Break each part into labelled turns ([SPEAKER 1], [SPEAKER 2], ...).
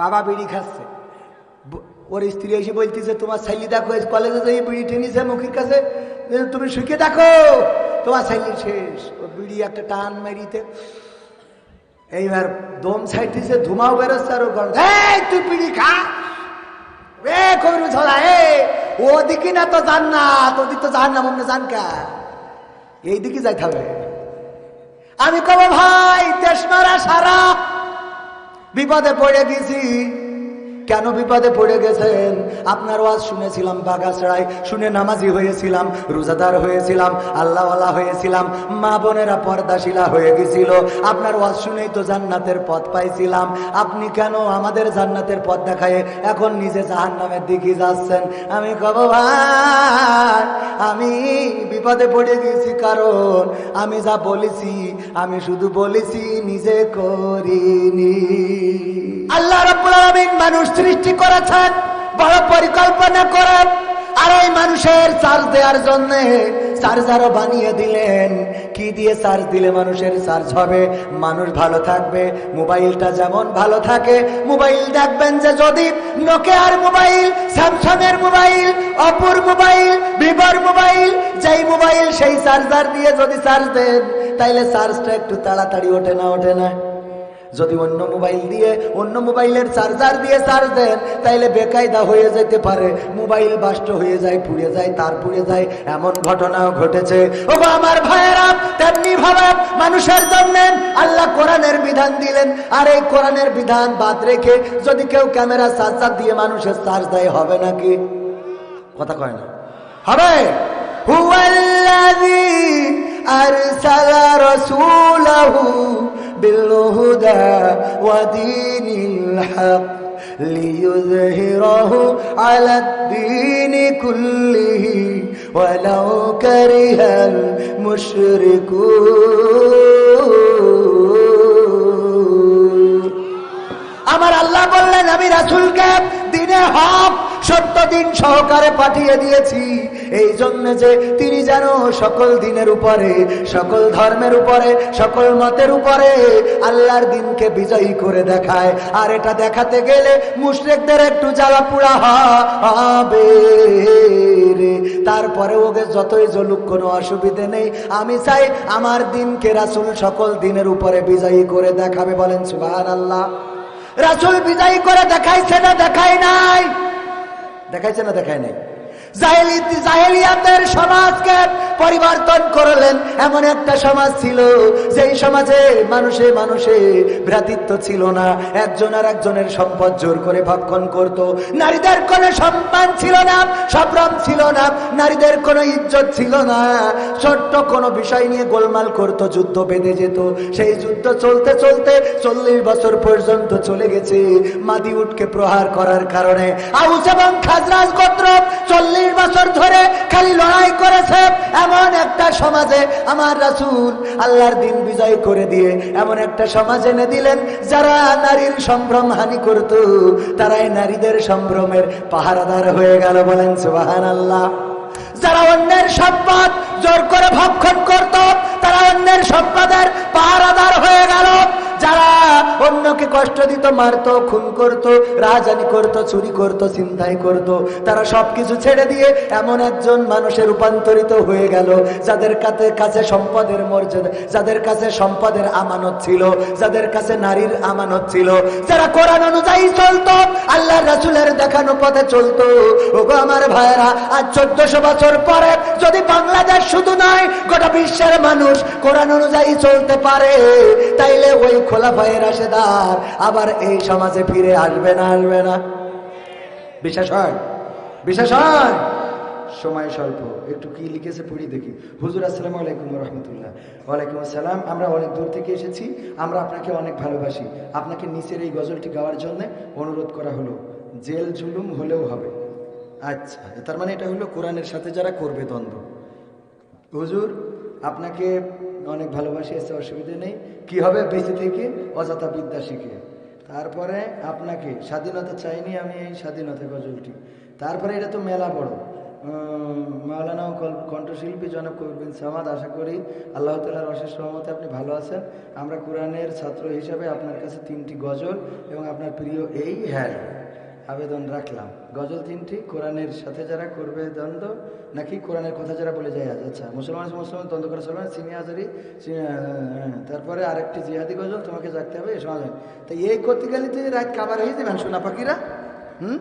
[SPEAKER 1] বাবা বিড়ি খাচ্ছে। ওর স্ত্রী এসে বলতেছে, তোমার ছেলে দেখো কলেজে যাই, বিড়ি টেনিছে মুখের কাছে। তুমি শুকে দেখো, তোমার ছেলে শেষ। ও বিড়ি একটা টান মারিতে। এইবার দম ছাইতেছে, ধুমাও বেরোচ্ছে আর গন্ধ এই, তুই বিড়ি খা। না তো জান না তো জান না মনে জান কা। এইদিকে আমি কব, ভাই, দেশ মারা সারা বিপদে পড়ে গেছি কেন বিপদে পড়ে গেছেন? আপনার ওয়াজ শুনেছিলাম বাগাছড়াই শুনে নামাজি হয়েছিলাম, রোজাদার হয়েছিলাম, আল্লাহওয়ালা হয়েছিলাম, মা বোনেরা পর্দাশিলা হয়ে গেছিল। আপনার ওয়াজ শুনেই তো জান্নাতের পথ পাইছিলাম। আপনি কেন আমাদের জান্নাতের পথ দেখায় এখন নিজে জাহান নামের দিকে যাচ্ছেন? আমি কব, ভাই, আমি বিপদে পড়ে গেছি, কারণ আমি যা বলেছি, আমি শুধু বলেছি, নিজে করিনি। আল্লাহ রাব্বুল মানুষ সৃষ্টি করেছেন, বড় পরিকল্পনা করেন, আর এই মানুষের চার্জ দেওয়ার জন্য চার্জারও বানিয়ে দিলেন। কি দিয়ে চার্জ দিলে মানুষের চার্জ হবে? মানুষ ভালো থাকবে, মোবাইলটা যেমন ভালো থাকে, মোবাইল দেখবেন যে যদি নোকিয়ার মোবাইল স্যামসাং এর মোবাইল, অপুর মোবাইল, ভিভোর মোবাইল, যেই মোবাইল সেই চার্জার দিয়ে যদি চার্জ দেন, তাইলে চার্জটা একটু তাড়াতাড়ি ওঠে না ওঠে না। যদি অন্য মোবাইল দিয়ে, অন্য মোবাইলের চার্জার দিয়ে চার্জ দেন, তাইলে বেকায়দা হয়ে যেতে পারে। মোবাইল বাস্ট হয়ে যায়, পুড়ে যায়, তার পুড়ে যায়। এমন ঘটনাও ঘটেছে। ও আমার ভাইয়েরা, তেমনি ভাবে মানুষের জন্য আল্লাহ কোরআনের বিধান দিলেন। আর এই কোরআনের বিধান বাদ রেখে যদি কেউ ক্যামেরা চার্জার দিয়ে মানুষের চার্জ দেয়, হবে নাকি? কথা কয় না। হবে? হুয়াল্লাযী আরসালা রাসূলাহু بالهدى ودين الحق ليظهره على الدين كله ولو كره المشركون আমার আল্লাহ বললেন আমি রাসুলকে দিনে হক সত্য দিন সহকারে পাঠিয়ে দিয়েছি। এই জন্য যে তিনি যেন সকল দিনের উপরে, সকল ধর্মের উপরে, সকল মতের উপরে আল্লাহর দিনকে বিজয়ী করে দেখায়। আর এটা দেখাতে গেলে মুশরিকদের একটু জ্বালা পুড়া হবে। তারপরে ওকে যতই জলুক কোনো অসুবিধে নেই। আমি চাই আমার দিনকে রাসুল সকল দিনের উপরে বিজয়ী করে দেখাবে। বলেন সুবাহ আল্লাহ রাসুল বিজয়ী করে দেখাইছে না দেখায় নাই। দেখাইছে না দেখায় নাই? জাহেলি- জাহেলিয়াতের সমাজকে পরিবর্তন করলেন। এমন একটা সমাজ ছিল, যেই সমাজে মানুষে মানুষে ভ্রাতৃত্ব ছিল না। একজন আর একজনের সম্পদ জোর করে ভক্ষণ করত। নারীদের কোনো সম্মান ছিল না সভ্রম ছিল না, নারীদের কোনো ইজ্জত ছিল না। ছোট্ট কোনো বিষয় নিয়ে গোলমাল করত, যুদ্ধ বেঁধে যেত। সেই যুদ্ধ চলতে চলতে চল্লিশ বছর পর্যন্ত চলে গেছে মাদি উঠকে প্রহার করার কারণে। আউস এবং খাজরাজ গোত্র চল্লিশ বছর ধরে খালি লড়াই করেছে এমন একটা সমাজে আমার রাসুল আল্লাহর দিন বিজয় করে দিয়ে এমন একটা সমাজ এনে দিলেন, যারা নারীর সম্ভ্রম হানি করত, তারাই নারীদের সম্ভ্রমের পাহারাদার হয়ে গেল বলেন সুবাহান আল্লাহ যারা অন্যের সম্পদ জোর করে ভক্ষণ করত, তারা অন্যের সম্পদের পাহারাদার হয়ে গেল। যারা অন্যকে কষ্ট দিত, মারতো, খুন করত, রাজানি করত, চুরি করত চিন্তাই করত, তারা সবকিছু ছেড়ে দিয়ে এমন একজন মানুষে রূপান্তরিত হয়ে গেল, যাদের কাছে কাছে সম্পদের মর্যাদা, যাদের কাছে সম্পদের আমানত ছিল, যাদের কাছে নারীর আমানত ছিল। যারা কোরআন অনুযায়ী চলতো আল্লাহ রাসুলের দেখানো পথে চলতো। ওগো আমার ভাইয়েরা, আজ চোদ্দশো বছর পরে যদি বাংলাদেশ শুধু নয় গোটা বিশ্বের মানুষ কোরআন অনুযায়ী চলতে পারে। তাইলে ওই খোলা ভাইয়ের রাশেদার আবার এই সমাজে ফিরে আসবে না আসবে না। বিশেষ হয়? বিশেষ হয়? সময় স্বল্প। একটু কি লিখেছে পড়ি দেখি। হুজুর, আসসালামু আলাইকুম রহমতুল্লাহ ওয়ালাইকুম আসসালাম। আমরা অনেক দূর থেকে এসেছি। আমরা আপনাকে অনেক ভালোবাসি। আপনাকে নিচের এই গজলটি গাওয়ার জন্য অনুরোধ করা হলো। জেল জুলুম হলেও হবে। আচ্ছা তার মানে এটা হলো কোরআনের সাথে যারা করবে দ্বন্দ্ব। হুজুর, আপনাকে অনেক ভালোবাসি এসে অসুবিধে নেই। কি হবে বেঁচে থেকে? অযথা বিদ্যা শিখে। তারপরে আপনাকে স্বাধীনতা চাইনি আমি এই স্বাধীনতা গজলটি। তারপরে এটা তো মেলা বড়।
[SPEAKER 2] মাওলানা ও কণ্ঠশিল্পী জনাব কবির সামাদ, আশা করি আল্লাহ তালার অশেষ রহমতে আপনি ভালো আছেন। আমরা কোরআনের ছাত্র হিসাবে আপনার কাছে তিনটি গজল এবং আপনার প্রিয় এই হ্যাঁ। আবেদন রাখলাম। গজল তিনটি, কোরআনের সাথে যারা করবে দ্বন্দ্ব, নাকি কোরআনের কথা যারা বলে যায় আজ আচ্ছা মুসলমান মুসলমান দ্বন্দ্ব করে চলবে চিনি হাজারি তারপরে আরেকটি জিহাদি গজল, তোমাকে জাগতে হবে, এ সমাজ। তো এই করতে গেলে তুই রাত কাবার হয়ে যাবেন সোনা পাখিরা। হুম?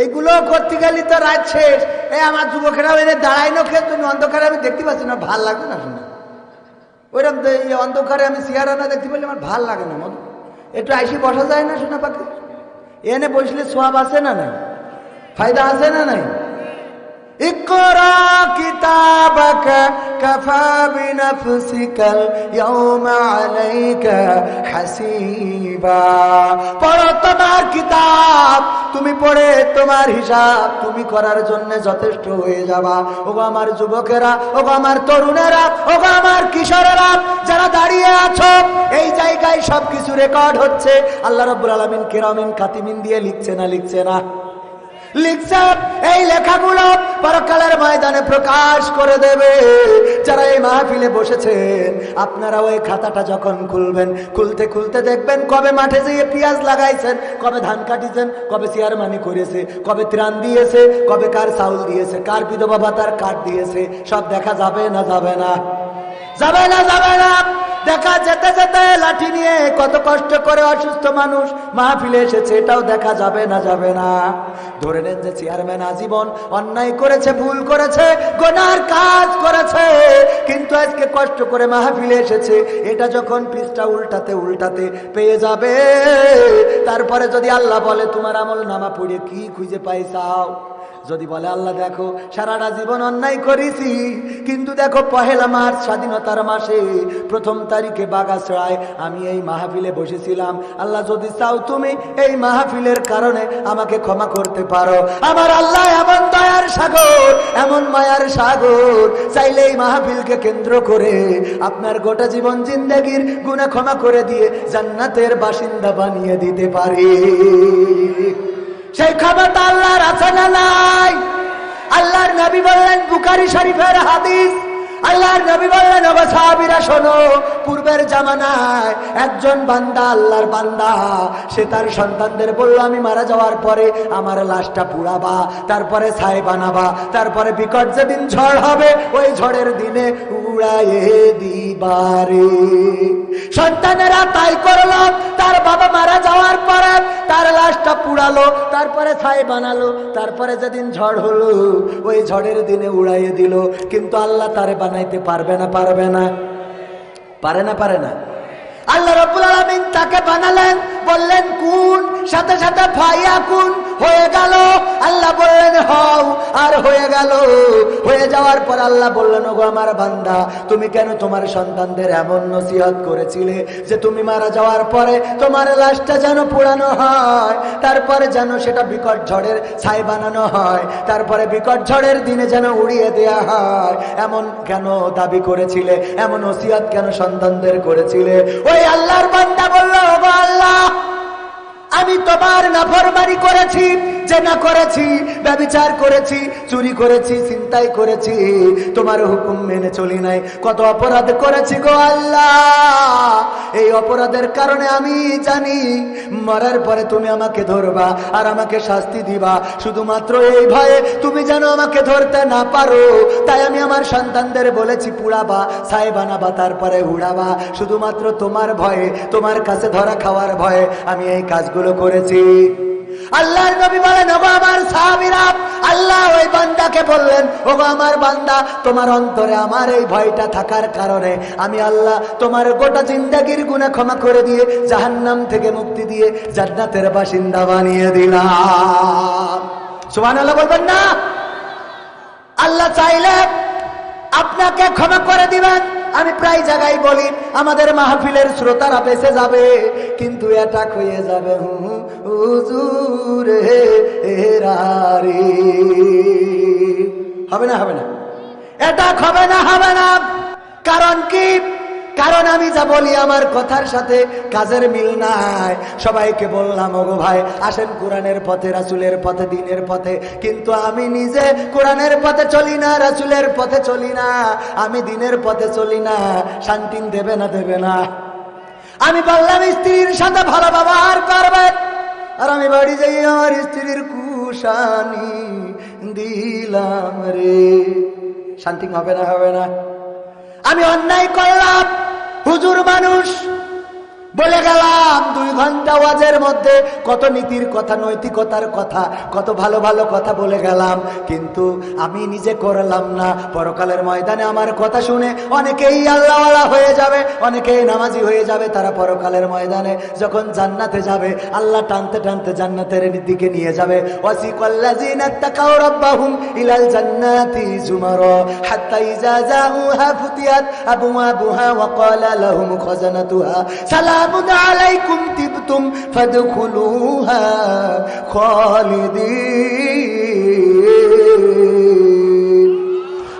[SPEAKER 2] এইগুলো করতে গেলে তো রাত শেষ। এই আমার যুবকেরা এনে দাঁড়াই না খেয়ে তুমি অন্ধকারে আমি দেখতে পাচ্ছি না, ভালো লাগবে না শোনা? ওইরকম তো এই অন্ধকারে আমি সিয়ারানা দেখতে পেলে আমার ভালো লাগে না, মধু। একটু আইসি বসা যায় না, শোনা পাখি। এনে বসলে সোয়াব আছে না নাই? ফায়দা আছে না নাই? اقرا كتابك كفى بنفسك اليوم عليك حسيبا পড়ো তোমার কিতাব তুমি পড়ে তোমার হিসাব তুমি করার জন্য যথেষ্ট হয়ে যাবা ওগো আমার যুবকেরা ওগো আমার তরুণেরা ওগো আমার কিশোরেরা যারা দাঁড়িয়ে আছো এই জায়গায় সবকিছু রেকর্ড হচ্ছে আল্লাহ রাব্বুল আলামিন কেরামিন কাতিমিন দিয়ে লিখছে না লিখছে না লিখছে, এই লেখাগুলো পরকালের ময়দানে প্রকাশ করে দেবে। যারা এই মাহফিলে বসেছেন আপনারা ওই খাতাটা যখন খুলবেন, খুলতে খুলতে দেখবেন কবে মাঠে যেয়ে পেঁয়াজ লাগাইছেন, কবে ধান কাটিছেন, কবে চেয়ার মানি করেছে, কবে ত্রাণ দিয়েছে, কবে কার চাউল দিয়েছে, কার বিধবা ভাতার কার্ড দিয়েছে, সব দেখা যাবে না যাবে না? যাবে না যাবে না। দেখা যেতে যেতে লাঠি নিয়ে কত কষ্ট করে অসুস্থ মানুষ মাহফিলে এসেছে, এটাও দেখা যাবে না যাবে না। ধরে নেন যে চেয়ারম্যান আজীবন অন্যায় করেছে, ভুল করেছে, গোনার কাজ করেছে, কিন্তু আজকে কষ্ট করে মাহফিলে এসেছে, এটা যখন পৃষ্ঠা উল্টাতে উল্টাতে পেয়ে যাবে, তারপরে যদি আল্লাহ বলে, তোমার আমল নামা পড়ে কি খুঁজে পাইছাও যদি বলে, আল্লাহ, দেখো, সারাটা জীবন অন্যায় করেছি, কিন্তু দেখো, পহেলা মার্চ স্বাধীনতার মাসে প্রথম তারিখে বাগাছড়ায় আমি এই মাহফিলে বসেছিলাম। আল্লাহ, যদি চাও তুমি এই মাহফিলের কারণে আমাকে ক্ষমা করতে পারো। আমার আল্লাহ এমন দয়ার সাগর, এমন মায়ার সাগর, চাইলে এই মাহফিলকে কেন্দ্র করে আপনার গোটা জীবন জিন্দগির গুণা ক্ষমা করে দিয়ে জান্নাতের বাসিন্দা বানিয়ে দিতে পারি। সেই ক্ষমতা আল্লাহর আছে না নাই? আল্লাহর নবী বললেন, বুখারি শরীফের হাদিস। আল্লাহর নবী বললেন, অবসাবিরা, শোনো পূর্বের জামানায় একজন বান্দা, আল্লাহর বান্দা। সে তার সন্তানদের বলল, আমি মারা যাওয়ার পরে আমার লাশটা পুড়াবা, তারপরে ছাই বানাবা, তারপরে বিকট যেদিন ঝড় হবে, ওই ঝড়ের দিনে উড়াইয়ে দিবারে। সন্তানেরা তাই করল। তার বাবা মারা যাওয়ার পরে তার লাশটা পুড়ালো, তারপরে ছাই বানালো, তারপরে যেদিন ঝড় হলো, ওই ঝড়ের দিনে উড়াইয়ে দিল। কিন্তু আল্লাহ তারে বানাইতে পারবে না পারবে না। পারে না পারে না। আল্লাহ রবুল আলমিন তাকে বানালেন, বললেন কোন সাথে সাথে ফাইয়া কোন হয়ে গেল। আল্লাহ বললেন, হও, আর হয়ে গেল। হয়ে যাওয়ার পর আল্লাহ বললেন, ওগো আমার বান্দা, তুমি কেন তোমার সন্তানদের এমন নসিহত করেছিলে যে তুমি মারা যাওয়ার পরে তোমার লাশটা যেন পোড়ানো হয়, তারপরে যেন সেটা বিকট ঝড়ের ছাই বানানো হয়, তারপরে বিকট ঝড়ের দিনে যেন উড়িয়ে দেয়া হয়? এমন কেন দাবি করেছিলে? এমন ওসিয়াত কেন সন্তানদের করেছিলে? ওই আল্লাহর বান্দা তোমার নাফরমানি করেছি। জেনা করেছি, ব্যবিচার করেছি, চুরি করেছি চিন্তাই করেছি, তোমার হুকুম মেনে চলি নাই। কত অপরাধ করেছি গো আল্লাহ। এই অপরাধের কারণে আমি জানি, মরার পরে তুমি আমাকে ধরবা আর আমাকে শাস্তি দিবা। শুধুমাত্র এই ভয়ে তুমি যেন আমাকে ধরতে না পারো, তাই আমি আমার সন্তানদের বলেছি, পুড়াবা ছাই বানাবা তারপরে উড়াবা। শুধুমাত্র তোমার ভয়ে, তোমার কাছে ধরা খাওয়ার ভয়ে আমি এই কাজগুলো করেছি। আল্লাহর নবী বলেন ওগো আমার সাহাবীরা আল্লাহ ওই বান্দাকে বললেন ওগো আমার বান্দা তোমার অন্তরে আমার এই ভয়টা থাকার কারণে আমি আল্লাহ তোমার গোটা জিন্দাগির গুনাহ ক্ষমা করে দিয়ে জাহান্নাম থেকে মুক্তি দিয়ে জান্নাতের বাসিন্দা বানিয়ে দিলাম। সুবহানাল্লাহ বলবেন না। আল্লাহ চাইলে আপনাকে ক্ষমা করে দিবেন। আমি প্রায় জায়গায় বলি আমাদের মাহফিলের শ্রোতারা বেঁচে যাবে কিন্তু এটা হয়ে যাবে। হু, হবে না হবে না। এটা হবে না হবে না। কারণ কি?
[SPEAKER 1] কারণ আমি যা বলি আমার কথার সাথে কাজের মিল নাই। সবাইকে বললাম, ওগো ভাই, আসেন কোরআনের পথে, রাসুলের পথে, দিনের পথে। কিন্তু আমি নিজে কোরআনের পথে চলি না, রাসুলের পথে চলি না। আমি দিনের পথে চলি না। শান্তি দেবে না দেবে না। আমি বললাম, স্ত্রীর সাথে ভালো ব্যবহার করবেন আর আমি বাড়ি যাই আমার স্ত্রীর কুশানি দিলাম রে শান্তি হবে না হবে না আমি অন্যায় করলাম হুজুর মানুষ বলে গেলাম, দুই ঘণ্টা ওয়াজের মধ্যে কত নীতির কথা, নৈতিকতার কথা, কত ভালো ভালো কথা বলে গেলাম। কিন্তু আমি নিজে করলাম না। পরকালের ময়দানে আমার কথা শুনে অনেকেই আল্লাহওয়ালা হয়ে যাবে, অনেকেই নামাজি হয়ে যাবে। তারা পরকালের ময়দানে যখন জান্নাতে যাবে, আল্লাহ টানতে টানতে জান্নাতের দিকে নিয়ে যাবে। রাব্বাহুম ইলাল জান্নাতি জুমারা হাত্তা ইজা জাউহা ফুতিয়াত আবওয়াবুহা ওয়া ক্বালা লাহুম খাজানাতুহা سلام عليكم تبتم فادخلوها خالدين.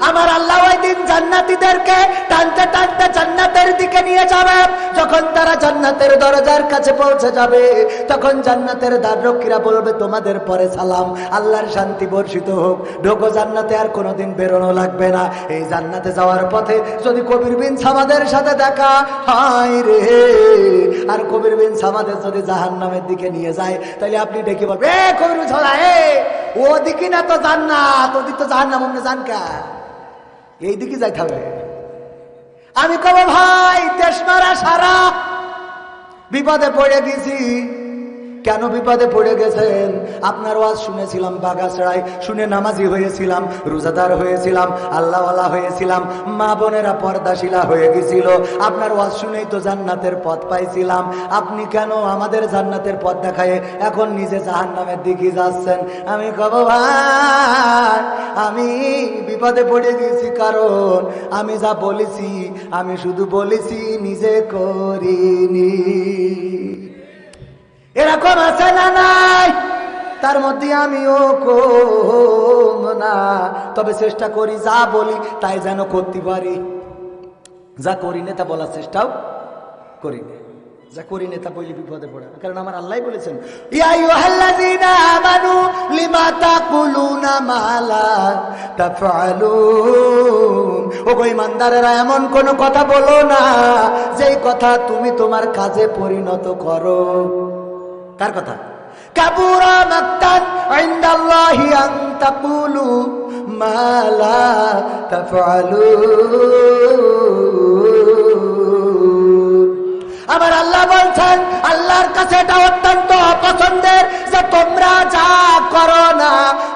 [SPEAKER 1] আমার আল্লাহ ওই দিন জান্নাতীদেরকে টানতে টানতে জান্নাতের দিকে নিয়ে যাবে। যখন তারা জান্নাতের দরজার কাছে পৌঁছে যাবে, তখন জান্নাতের দ্বাররক্ষীরা বলবে, তোমাদের পরে সালাম। আল্লাহর শান্তি বর্ষিত হোক। ঢোকো জান্নাতে, আর কোনোদিন বেরোনো লাগবে না। এই জান্নাতে যাওয়ার পথে যদি কবির বিন সামাদের সাথে দেখা হয় রে, আর কবির বিন সামাদের যদি জাহান নামের দিকে নিয়ে যায়, তাহলে আপনি ডেকে বলবে এ কবির বিন এ, ও দিকে না তো জান্নাত ওদিক তো জাহান নাম অমনি জান কা এই দিকে যাইতে হবে। আমি কব ভাই তেসমারা সারা বিপদে পড়ে গেছি। কেন বিপদে পড়ে গেছেন? আপনার ওয়াজ শুনেছিলাম বাগাছড়াই শুনে নামাজি হয়েছিলাম, রোজাদার হয়েছিলাম, আল্লাহওয়ালা হয়েছিলাম, মা বোনেরা পর্দাশিলা হয়ে গেছিল। আপনার ওয়াজ শুনেই তো জান্নাতের পথ পাইছিলাম। আপনি কেন আমাদের জান্নাতের পথ দেখায় এখন নিজে জাহান নামের দিকে যাচ্ছেন? আমি কব, ভাই, আমি বিপদে পড়ে গেছি, কারণ আমি যা বলেছি, আমি শুধু বলেছি, নিজে করিনি। এরকম আছে না নাই? তার মধ্যে আমিও কম না। তবে চেষ্টা করি যা বলি, তাই যেন করতে পারি। যা করি না তা বলার চেষ্টাও করি না। যা করি না তা বলি বিপদে পড়ে। কারণ আমার আল্লাহ বলেছেন, ইয়া আইয়ুহাল্লাযীনা আমানু লিমা তাকুলুনা মা লা তাফআলুন? ও গো ইমানদারেরা, এমন কোন কথা বলো না, যেই কথা তুমি তোমার কাজে পরিণত করো। কার কথা। কাবুরা মাক্তান ইনদাল্লাহি আন তাকুলু মা লা আমার আল্লাহ বলছেন, আল্লাহর কাছে এটা অত্যন্ত অপছন্দের যে তোমরা যা করো না,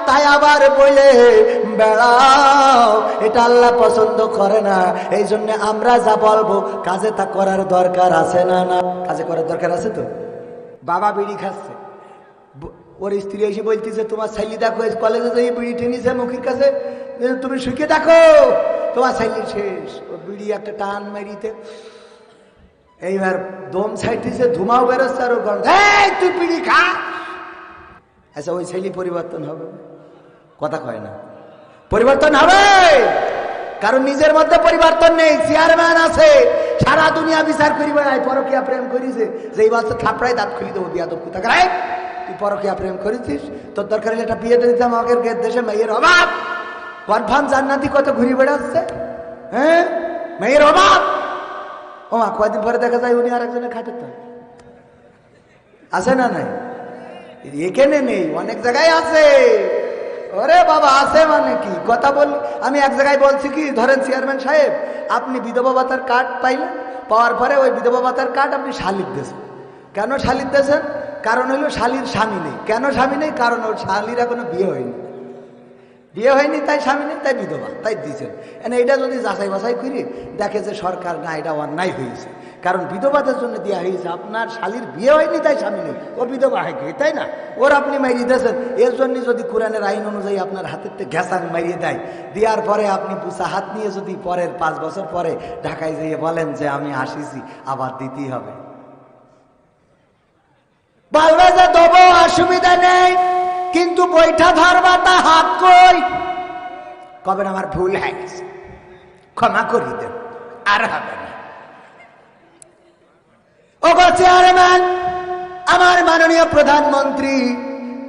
[SPEAKER 1] তাই আবার বলে, বেড়াও, এটা আল্লাহ পছন্দ করে না। এই জন্য আমরা যা বলব, কাজে তা করার দরকার আছে না না? কাজে করার দরকার আছে তো? বাবা বিড়ি খাচ্ছে। ওর স্ত্রী এসে বলতেছে তোমার ছেলে দেখো কলেজে যে বিড়ি টেনিছে মুখের কাছে। তুমি শুকে দেখো তোমার ছেলে শেষ। ও বিড়ি একটা টান মারিতে এইবার দম ছাইটিছে ধুমাও বেরোচ্ছে আর গন্ধ, তুই বিড়ি খা। আচ্ছা ওই ছেলে পরিবর্তন হবে? কথা কয় না। পরিবর্তন হবে। কারণ নিজের মধ্যে পরিবর্তন নেই চেয়ারম্যান আছে। সারা দুনিয়া বিচার করি বেড়ায় পরকিয়া প্রেম করিছে। যে এই বছর থাপড়াই দাঁত খুলি দেবো, বিয়া দপ্তর তাকে তুই পরকিয়া প্রেম করেছিস, তোর দরকার হলে একটা বিয়ে দিয়ে দিতাম আগের দেশে মেয়ের অভাব। কনফার্ম জান্নাতি কত ঘুরে বেড়াচ্ছে হ্যাঁ? মেয়ের অভাব। ও মা, কয়দিন পরে দেখা যায় উনি আর একজনের খাটের তো আছে না নাই? এখানে নেই, অনেক জায়গায় আছে। ওরে বাবা, আছে মানে কি? কথা বল আমি এক জায়গায় বলছি কি, ধরেন চেয়ারম্যান সাহেব আপনি বিধবা ভাতার কার্ড পাইলেন, পাওয়ার পরে ওই বিধবা ভাতার কার্ড আপনি শালিক দিয়েছেন কেন শালিক দিয়েছেন কারণ হলো শালির স্বামী নেই। কেন স্বামী নেই? কারণ ওর শালির এখনও বিয়ে হয়নি। বিয়ে হয়নি, তাই স্বামী নেই, তাই বিধবা, তাই দিয়েছেন এনে এটা যদি যাচাই বাছাই করি, দেখে যে সরকার, না, এটা অন্যায় হয়েছে। কারণ বিধবাদের জন্য দেওয়া হয়েছে, আপনার শালির বিয়ে হয়নি, তাই স্বামী নেই। ও বিধবা হয় কি, তাই না? ওর আপনি মারিয়ে দিয়েছেন, এর জন্য যদি কোরআনের আইন অনুযায়ী আপনার হাতের থেকে ঘেঁচাং মারিয়ে দেয়, দেওয়ার পরে আপনি পুষা হাত নিয়ে যদি পরের পাঁচ বছর পরে ঢাকায় যেয়ে বলেন যে আমি আসিছি, আবার দিতেই হবে। বলবে যে দেবো, অসুবিধা নেই। কিন্তু বইটা ধরবা তা হাত কই? কবে আমার ভুল হয়ে গেছে। ক্ষমা করি দেন আর হবে না। ও গো চেয়ারম্যান, আমার মাননীয় প্রধানমন্ত্রী,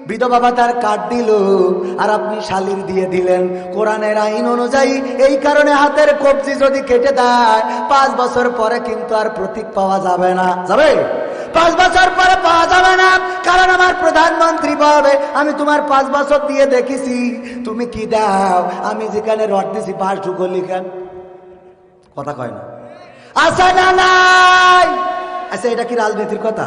[SPEAKER 1] বিধবা ভাতার কার্ড দিল, আর আপনি শালির দিয়ে দিলেন। কোরআনের আইন অনুযায়ী এই কারণে হাতের কবজি যদি কেটে দেয়, পাঁচ বছর পরে কিন্তু আর প্রতীক পাওয়া যাবে না। যাবে? পাঁচ বছর পরে পাওয়া যাবে না। কারণ আমার প্রধানমন্ত্রী বলবে, আমি তোমার পাঁচ বছর দিয়ে দেখেছি। তুমি কি দাও? আমি যেখানে রড দিছি পাঁচ ঢুকো লিখেন কথা কয় না। আসা না নাই? আচ্ছা এটা কি রাজনীতির কথা?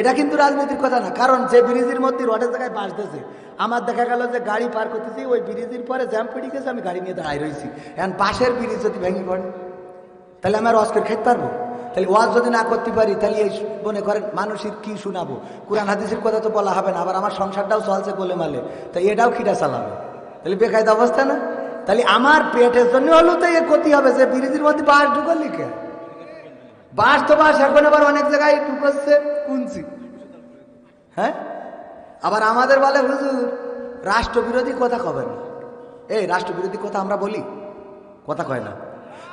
[SPEAKER 1] এটা কিন্তু রাজনীতির কথা না। কারণ যে ব্রিজের মধ্যে রডের জায়গায় বাসতেছে আমার দেখা গেল যে গাড়ি পার করতেছি, ওই ব্রিজের পরে জ্যাম পেটে গেছে, আমি গাড়ি নিয়ে দাঁড়াই রয়েছি। এখন পাশের ব্রিজ যদি ভেঙে পড়ে, তাহলে আমি আর ওয়াজ করে খেতে পারব? তাহলে ওয়াজ যদি না করতে পারি, তাহলে এই মনে করেন মানুষের কি শোনাবো? কোরআন, হাদিসের কথা তো বলা হবে না, আবার আমার সংসারটাও চলছে বলে মালে তাই এটাও খিটা চালাবে। তাহলে বেকায়দা অবস্থা না? তাহলে আমার পেটের জন্য হলো তো এ ক্ষতি হবে, যে ব্রিজের মধ্যে বাস ঢুকল লিখে বাস তো বাস, এখন আবার অনেক জায়গায় ঢুকছে কুঞ্চি। হ্যাঁ? আবার আমাদের বলে, হুজুর, রাষ্ট্রবিরোধী কথা কবেন না? এই, রাষ্ট্রবিরোধী কথা আমরা বলি? কথা কয় না।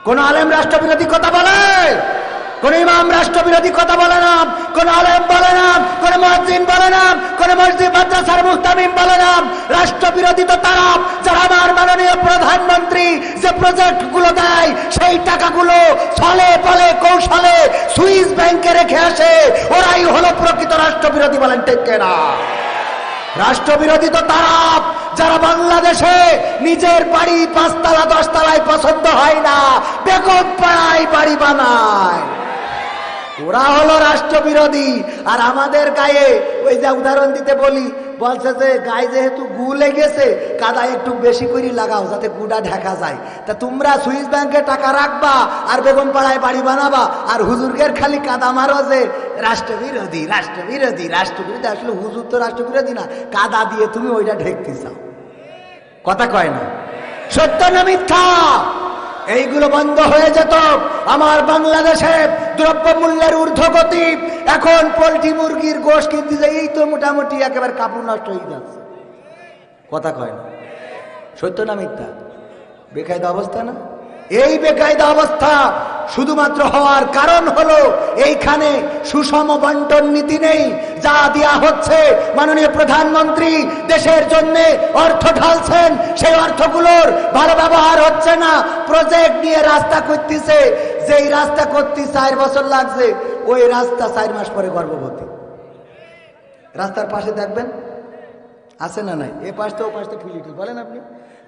[SPEAKER 1] কোন আলেম রাষ্ট্রবিরোধী কথা বলে? কোন ইমাম রাষ্ট্রবিরোধী কথা বলে না, কোন আলেম বলে না, কোন মসজিদ বলে না, কোন মসজিদ, মাদ্রাসার মুস্তামিম বলে না। রাষ্ট্রবিরোধী তো তারা, যারা আমার মাননীয় প্রধানমন্ত্রী যে প্রজেক্টগুলো দেয়, সেই টাকাগুলো ছলে পলে কৌশলে সুইস ব্যাংকে রেখে আসে। ওরাই হলো প্রকৃত রাষ্ট্রবিরোধী বলেন ঠিক না রাষ্ট্রবিরোধী তো তারা, যারা বাংলাদেশে নিজের বাড়ি পাঁচতলা, দশতলায় পছন্দ হয় না, বেগম পাড়ায় বাড়ি বানায়। ওরা হলো রাষ্ট্রবিরোধী। আর আমাদের গায়ে, ওই যে উদাহরণ দিতে বলি, বলছে যে গায়ে যেহেতু গু লেগেছে কাদা একটু বেশি করে লাগাও যাতে গুটা ঢাকা যায়। তা তোমরা সুইস ব্যাংকে টাকা রাখবা আর বেগম পাড়ায় বাড়ি বানাবা আর হুজুরগের খালি কাদা মারো যে রাষ্ট্রবিরোধী রাষ্ট্রবিরোধী রাষ্ট্রবিরোধী, আসলে হুজুর তো রাষ্ট্রবিরোধী না, কাদা দিয়ে তুমি ওইটা ঢেকতে চাও। কথা কয় না? সত্য না মিথ্যা? এইগুলো বন্ধ হয়ে যেত। আমার বাংলাদেশে দ্রব্য মূল্যের ঊর্ধ্বগতি, এখন পোলট্রি মুরগির গোশ কিনতে যাই এই তো মোটামুটি একেবারে কাপড় নষ্ট হয়ে যাচ্ছে। কথা কয় না। সত্য না মিথ্যা? বেকায়দা অবস্থা না? এই বেকায়দা অবস্থা শুধুমাত্র হওয়ার কারণ হলো এইখানে সুষম বন্টন নীতি নেই, যা দেয়া হচ্ছে মাননীয় প্রধানমন্ত্রী দেশের জন্য অর্থ ঢালছেন, সেই অর্থগুলোর ভালো ব্যবহার হচ্ছে না। প্রজেক্ট নিয়ে রাস্তা করতেছে যেই রাস্তা করতে চার বছর লাগছে, ওই রাস্তা চার মাস পরে গর্ভবতী। রাস্তার পাশে দেখবেন আছে না নাই? এ পাশ তো ও পাশ তো ফিলিটি বলেন আপনি।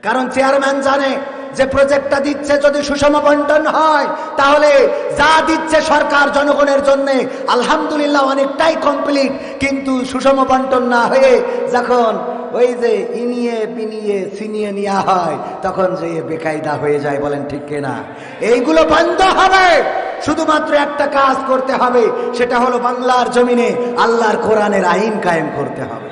[SPEAKER 1] কারণ চেয়ারম্যান জানে যে প্রজেক্টটা দিচ্ছে যদি সুষম বন্টন হয়, তাহলে যা দিচ্ছে সরকার জনগণের জন্য আলহামদুলিল্লাহ অনেকটাই কমপ্লিট কিন্তু সুষম বন্টন না হয়ে যখন ওই যে ইনিয়ে পিনিয়ে ছিনিয়ে নেওয়া হয়, তখন যে বেকায়দা হয়ে যায়, বলেন ঠিক কিনা? এইগুলো বন্ধ হবে। শুধুমাত্র একটা কাজ করতে হবে, সেটা হলো বাংলার জমিনে আল্লাহর কোরআনের আইন কায়েম করতে হবে।